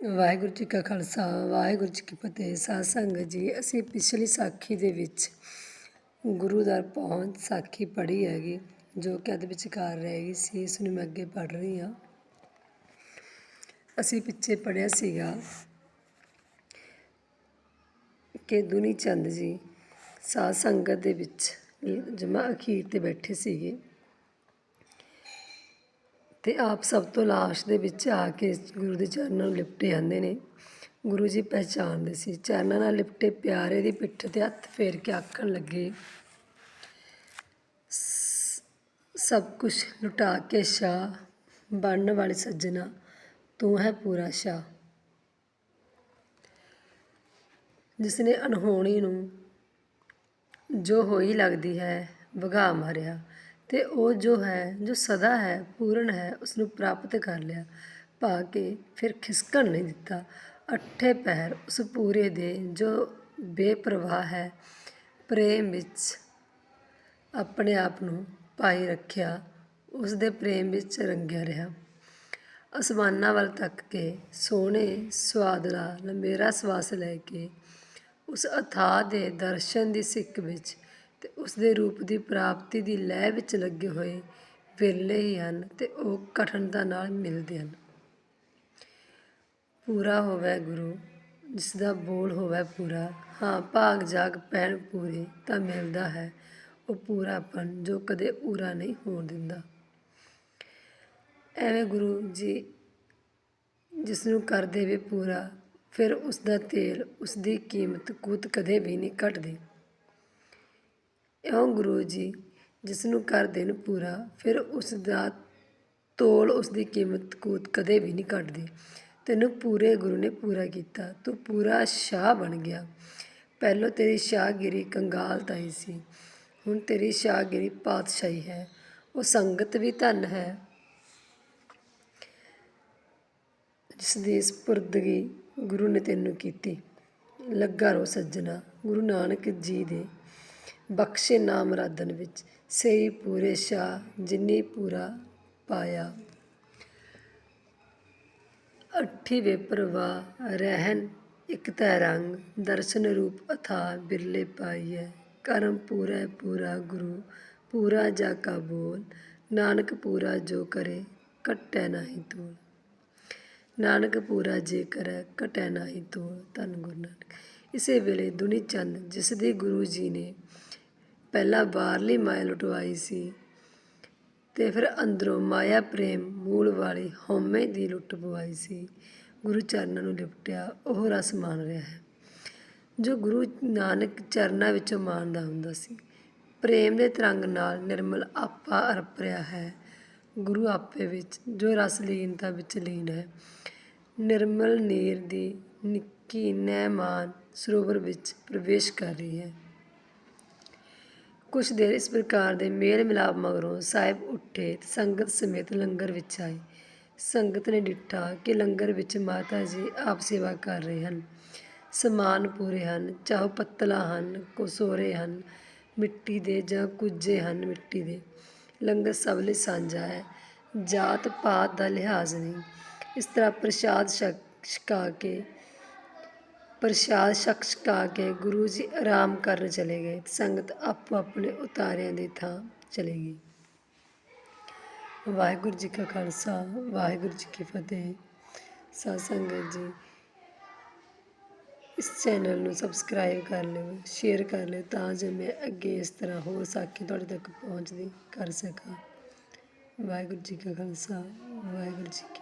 ਵਾਹਿਗੁਰੂ ਜੀ ਕਾ ਖਾਲਸਾ, ਵਾਹਿਗੁਰੂ ਜੀ ਕੀ ਫਤਿਹ। ਸਾਧ ਸੰਗਤ ਜੀ, ਅਸੀਂ ਪਿਛਲੀ ਸਾਖੀ ਦੇ ਵਿੱਚ ਗੁਰੂ ਦਰ ਪਹੁੰਚ ਸਾਖੀ ਪੜ੍ਹੀ ਹੈਗੀ, ਜੋ ਕਿ ਅਧ ਵਿਚਕਾਰ ਰਹਿ ਗਈ ਸੀ, ਇਸ ਨੂੰ ਮੈਂ ਅੱਗੇ ਪੜ੍ਹ ਰਹੀ ਹਾਂ। ਅਸੀਂ ਪਿੱਛੇ ਪੜ੍ਹਿਆ ਸੀਗਾ ਕਿ ਦੁਨੀ ਚੰਦ ਜੀ ਸਾਧ ਸੰਗਤ ਦੇ ਵਿੱਚ ਜਮਾ ਅਖੀਰ ਤੇ ਬੈਠੇ ਸੀਗੇ। ਅਤੇ ਆਪ ਸਭ ਤੋਂ ਲਾਸਟ ਦੇ ਵਿੱਚ ਆ ਕੇ ਗੁਰੂ ਦੇ ਚਰਨਾਂ ਨੂੰ ਲਿਪਟੇ ਜਾਂਦੇ ਨੇ। ਗੁਰੂ ਜੀ ਪਹਿਚਾਣਦੇ ਸੀ। ਚਰਨਾਂ ਨਾਲ ਲਿਪਟੇ ਪਿਆਰੇ ਦੀ ਪਿੱਠ ਤੇ ਹੱਥ ਫੇਰ ਕੇ ਆਖਣ ਲੱਗੇ ਸਭ ਕੁਝ ਲੁਟਾ ਕੇ ਸ਼ਾਹ, ਬਣਨ ਵਾਲੇ ਸੱਜਣਾ, ਤੂੰ ਹੈ ਪੂਰਾ ਸ਼ਾਹ। ਜਿਸ ਨੇ ਅਨਹੋਣੀ ਨੂੰ ਜੋ ਹੋਈ ਲੱਗਦੀ ਹੈ ਵਗਾ ਮਾਰਿਆ। ਅਤੇ ਉਹ ਜੋ ਹੈ, ਜੋ ਸਦਾ ਹੈ, ਪੂਰਨ ਹੈ, ਉਸਨੂੰ ਪ੍ਰਾਪਤ ਕਰ ਲਿਆ। ਪਾ ਕੇ ਫਿਰ ਖਿਸਕਣ ਨਹੀਂ ਦਿੱਤਾ। ਅੱਠੇ ਪੈਰ ਉਸ ਪੂਰੇ ਦੇ ਜੋ ਬੇਪਰਵਾਹ ਹੈ, ਪ੍ਰੇਮ ਵਿੱਚ ਆਪਣੇ ਆਪ ਨੂੰ ਪਾਈ ਰੱਖਿਆ ਉਸ ਦੇ ਪ੍ਰੇਮ ਵਿੱਚ ਰੰਗਿਆ ਰਿਹਾ। ਅਸਮਾਨਾਂ ਵੱਲ ਤੱਕ ਕੇ ਸੋਹਣੇ ਸਵਾਦ ਨਾਲ ਲੰਬੇਰਾ ਸਵਾਸ ਲੈ ਕੇ ਉਸ ਅਥਾ ਦੇ ਦਰਸ਼ਨ ਦੀ ਸਿੱਖ ਵਿੱਚ ਅਤੇ ਉਸ ਦੇ ਰੂਪ ਦੀ ਪ੍ਰਾਪਤੀ ਦੀ ਲਹਿ ਵਿੱਚ ਲੱਗੇ ਹੋਏ ਵਿਰਲੇ ਹੀ ਹਨ ਅਤੇ ਉਹ ਕਠਿਨਤਾ ਨਾਲ ਮਿਲਦੇ ਹਨ। ਪੂਰਾ ਹੋਵੇ ਗੁਰੂ ਜਿਸ ਦਾ ਬੋਲ ਹੋਵੇ ਪੂਰਾ, ਹਾਂ ਭਾਗ ਜਾਗ ਪੈਣ ਪੂਰੇ ਤਾਂ ਮਿਲਦਾ ਹੈ ਉਹ ਪੂਰਾਪਨ ਜੋ ਕਦੇ ਪੂਰਾ ਨਹੀਂ ਹੋਣ ਦਿੰਦਾ। ਐਵੇਂ ਗੁਰੂ ਜੀ ਜਿਸ ਨੂੰ ਕਰ ਦੇਵੇ ਪੂਰਾ, ਫਿਰ ਉਸ ਦਾ ਤੇਲ ਉਸ ਦੀ ਕੀਮਤ ਕੂਤ ਕਦੇ ਵੀ ਨਹੀਂ ਘਟਦੀ। ਇਉਂ ਗੁਰੂ ਜੀ? ਜਿਸ ਨੂੰ ਕਰ ਦੇਣ ਪੂਰਾ, ਫਿਰ ਉਸ ਦਾ ਤੋਲ ਉਸ ਦੀ ਕੀਮਤ ਕੂਤ ਕਦੇ ਵੀ ਨਹੀਂ ਘਟਦੀ ਤੈਨੂੰ ਪੂਰੇ ਗੁਰੂ ਨੇ ਪੂਰਾ ਕੀਤਾ, ਤੂੰ ਪੂਰਾ ਸ਼ਾਹ ਬਣ ਗਿਆ। ਪਹਿਲੋਂ ਤੇਰੀ ਸ਼ਾਹਗਿਰੀ ਕੰਗਾਲ ਤਾਈ ਸੀ, ਹੁਣ ਤੇਰੀ ਸ਼ਾਹਗਿਰੀ ਪਾਤਸ਼ਾਹੀ ਹੈ। ਉਹ ਸੰਗਤ ਵੀ ਧਨ ਹੈ। ਜਿਸ ਦੀ ਸਪੁਰਦਗੀ ਗੁਰੂ ਨੇ ਤੈਨੂੰ ਕੀਤੀ। ਲੱਗਾ ਰੋ ਸੱਜਣਾ, ਗੁਰੂ ਨਾਨਕ ਜੀ ਦੇ ਬਖਸ਼ੇ ਨਾਮ ਰਾਦਨ ਵਿੱਚ। ਸਹੀ ਪੂਰੇ ਸ਼ਾਹ ਜਿਨੀ ਪੂਰਾ ਪਾਇਆ। ਅੱਠੀ ਵੇ ਪ੍ਰਵਾਹ ਰਹਿਨ ਇਕ ਤੈ ਰੰਗ, ਦਰਸ਼ਨ ਰੂਪ ਅਥਾ ਬਿਰਲੇ ਪਾਈਐ। ਕਰਮ ਪੂਰਾ ਪੂਰਾ ਗੁਰੂ, ਪੂਰਾ ਜਾ ਕਾ ਬੋਲ, ਨਾਨਕ ਪੂਰਾ ਜੋ ਕਰੇ, ਕਟੈ ਨਾਹੀ ਤੋਲ ਨਾਨਕ ਪੂਰਾ ਜੇ ਕਰੈ, ਕਟੈ ਨਾਹੀ ਤੋਲ ਧੰਨ ਗੁਰੂ ਨਾਨਕ। ਇਸੇ ਵੇਲੇ ਦੁਨੀ ਚੰਦ, ਜਿਸ ਦੀ ਗੁਰੂ ਜੀ ਨੇ ਪਹਿਲਾਂ ਬਾਹਰਲੀ ਮਾਇਆ ਲੁਟਵਾਈ ਸੀ ਤੇ ਫਿਰ ਅੰਦਰੋਂ ਮਾਇਆ ਪ੍ਰੇਮ ਮੂਲ ਵਾਲੀ ਹਉਮੈ ਦੀ ਲੁੱਟ ਪਵਾਈ ਸੀ, ਗੁਰੂ ਚਰਨਾਂ ਨੂੰ ਲਿਪਟਿਆ, ਉਹ ਰਸ ਮਾਣ ਰਿਹਾ ਹੈ। ਜੋ ਗੁਰੂ ਨਾਨਕ ਚਰਨਾਂ ਵਿੱਚੋਂ ਮਾਣਦਾ ਹੁੰਦਾ ਸੀ, ਪ੍ਰੇਮ ਦੇ ਤਰੰਗ ਨਾਲ ਨਿਰਮਲ ਆਪਾ ਅਰਪ ਰਿਹਾ ਹੈ। ਗੁਰੂ ਆਪੇ ਵਿੱਚ ਜੋ ਰਸ ਲੀਨਤਾ ਵਿੱਚ ਲੀਨ ਹੈ, ਨਿਰਮਲ ਨੀਰ ਦੀ ਨਿੱਕੀ ਨੈਮਾਨ ਸਰੋਵਰ ਵਿੱਚ ਪ੍ਰਵੇਸ਼ ਕਰ ਰਹੀ ਹੈ। ਕੁਛ ਦੇਰ ਇਸ ਪ੍ਰਕਾਰ ਦੇ ਮੇਲ ਮਿਲਾਪ ਮਗਰੋਂ ਸਾਹਿਬ ਉੱਠੇ ਤੇ ਸੰਗਤ ਸਮੇਤ ਲੰਗਰ ਵਿੱਚ ਆਏ। ਸੰਗਤ ਨੇ ਡਿੱਠਾ ਕਿ ਲੰਗਰ ਵਿੱਚ ਮਾਤਾ ਜੀ ਆਪ ਸੇਵਾ ਕਰ ਰਹੇ ਹਨ। ਸਮਾਨ ਪੂਰੇ ਹਨ, ਚਾਹੋ ਪੱਤਲਾ ਹਨ, ਕੋਸੋਰੇ ਹਨ, ਮਿੱਟੀ ਦੇ ਜਾਂ ਕੁਝੇ ਹਨ ਮਿੱਟੀ ਦੇ। ਲੰਗਰ ਸਭ ਲਈ ਸਾਂਝਾ ਹੈ। ਜਾਤ ਪਾਤ ਦਾ ਲਿਹਾਜ਼ ਨਹੀਂ। ਇਸ ਤਰ੍ਹਾਂ ਪ੍ਰਸ਼ਾਦ ਛਕ ਛਕਾ ਕੇ ਪ੍ਰਸ਼ਾਦ ਛਕ ਛਕਾ ਕੇ ਗੁਰੂ ਜੀ ਆਰਾਮ ਕਰਨ ਚਲੇ ਗਏ। ਸੰਗਤ ਆਪੋ ਆਪਣੇ ਉਤਾਰਿਆਂ ਦੀ ਥਾਂ ਚਲੀ ਗਈ। ਵਾਹਿਗੁਰੂ ਜੀ ਕਾ ਖਾਲਸਾ, ਵਾਹਿਗੁਰੂ ਜੀ ਕੀ ਫਤਿਹ। ਸਾਧ ਸੰਗਤ ਜੀ, ਇਸ ਚੈਨਲ ਨੂੰ ਸਬਸਕ੍ਰਾਈਬ ਕਰ ਲਿਓ, ਸ਼ੇਅਰ ਕਰ ਲਿਓ ਤਾਂ ਜੋ ਮੈਂ ਅੱਗੇ ਇਸ ਤਰ੍ਹਾਂ ਹੋਰ ਸਾਖੀ ਤੁਹਾਡੇ ਤੱਕ ਪਹੁੰਚਦੀ ਕਰ ਸਕਾਂ। ਵਾਹਿਗੁਰੂ ਜੀ ਕਾ ਖਾਲਸਾ, ਵਾਹਿਗੁਰੂ ਜੀ ਕੀ